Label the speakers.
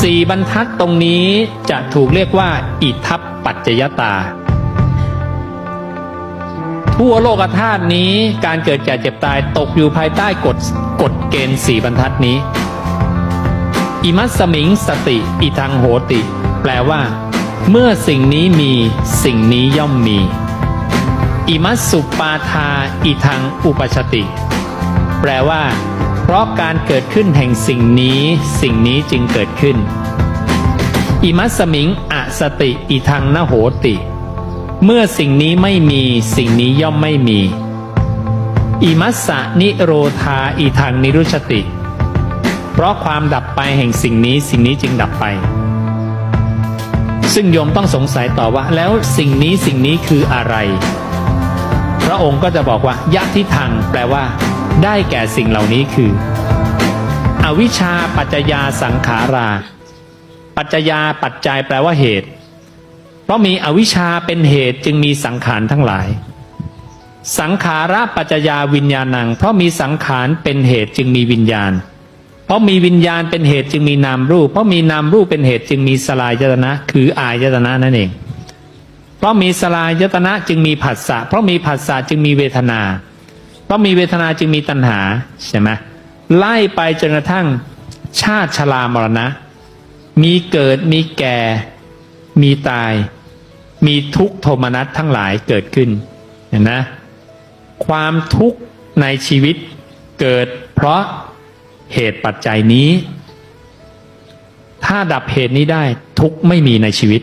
Speaker 1: สี่บรรทัดตรงนี้จะถูกเรียกว่า อิทัปปัจจยตา ทั่วโลกธาตุนี้การเกิดแก่เจ็บตายตกอยู่ภายใต้กฎกฎเกณฑ์สี่บรรทัดนี้ อิมัสมิงสติ อิทังโหติ แปลว่า เมื่อสิ่งนี้มีสิ่งนี้ย่อมมี อิมัสสุปาทา อิทังอุปชติ แปลว่า ราะการเกิดขึ้นแห่งสิ่งนี้ สิ่งนี้จึงเกิดขึ้น อิมัสสมิงอสติอิทังนโหติ เมื่อสิ่งนี้ไม่มีสิ่งนี้ย่อมไม่มี อิมัสสะนิโรธาอิทังนิรุชติ เพราะความดับไปแห่งสิ่งนี้สิ่งนี้จึงดับไป ซึ่งโยมต้องสงสัยต่อว่า แล้วสิ่งนี้สิ่งนี้คืออะไร พระองค์ก็จะบอกว่ายะทิทังแปลว่า ได้แก่สิ่งเหล่านี้คือ อวิชชาปัจจยาสังขารา ปัจจยาปัจจัยแปลว่าเหตุ เพราะมีอวิชชาเป็นเหตุจึงมีสังขารทั้งหลาย สังขาระปัจจยาวิญญาณัง เพราะมีสังขารเป็นเหตุจึงมีวิญญาณ เพราะมีวิญญาณเป็นเหตุจึงมีนามรูป เพราะมีนามรูปเป็นเหตุจึงมีสลายยตนะ คืออายตนะนั่นเอง เพราะมีสลายยตนะจึงมีผัสสะ เพราะมีผัสสะจึงมีเวทนา เพรามีเวทนาจึงมีตัณหาใช่ไหมไล่ไปจนกระทั่งชาติชรามรณะ มีเกิดมีแก่ มีตาย มีทุกขโทมนัสทั้งหลายเกิดขึ้นเห็นนะความทุกข์ในชีวิตเกิดเพราะเหตุปัจจัยนี้ ถ้าดับเหตุนี้ได้ทุกไม่มีในชีวิต